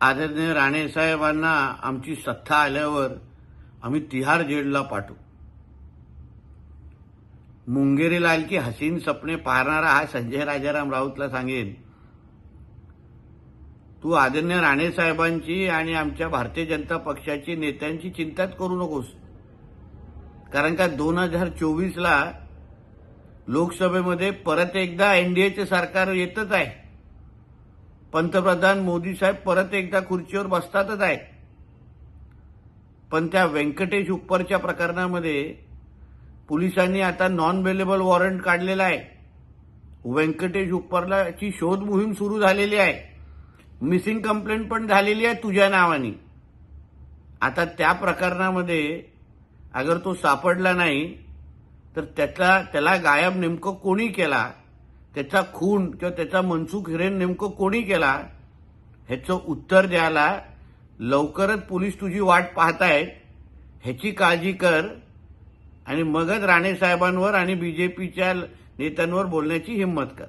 आदरणीय राणेसाहेबांना आमची सत्ता आल्यावर आम्ही तिहार जेलला पाठवू. मुंगेरीला की हसीन सपने पाहणारा हा संजय राजाराम राऊतला सांगेन. तू आदरणीय राणेसाहेबांची आणि आमच्या भारतीय जनता पक्षाची नेत्यांची चिंताच करू नकोस. कारण का दोन हजार चोवीसला लोकसभेमध्ये परत एकदा एनडीएचे सरकार येतच आहे. पंतप्रधान मोदी साहेब परत एकदा खुर्चीवर बसतातच आहे पण त्या व्यंकटेश उपरच्या प्रकरणामध्ये पोलिसांनी आता नॉन अवेलेबल वॉरंट काढलेला आहे. व्यंकटेश उपरलाची शोध मोहीम सुरू झालेली आहे. मिसिंग कंप्लेंट पण झालेली आहे तुझ्या नावाने. आता त्या प्रकरणामध्ये अगर तो सापडला नाही तर त्याचा त्याला गायब नेमकं कोणी केला? त्याचा खून किंवा त्याचा मनसुख हिरेन नेमकं कोणी केला ह्याचं उत्तर द्यायला लवकरच पोलीस तुझी वाट पाहतायत ह्याची काळजी कर आणि मगच राणे साहेबांवर आणि बीजेपीच्या नेत्यांवर बोलण्याची हिंमत कर.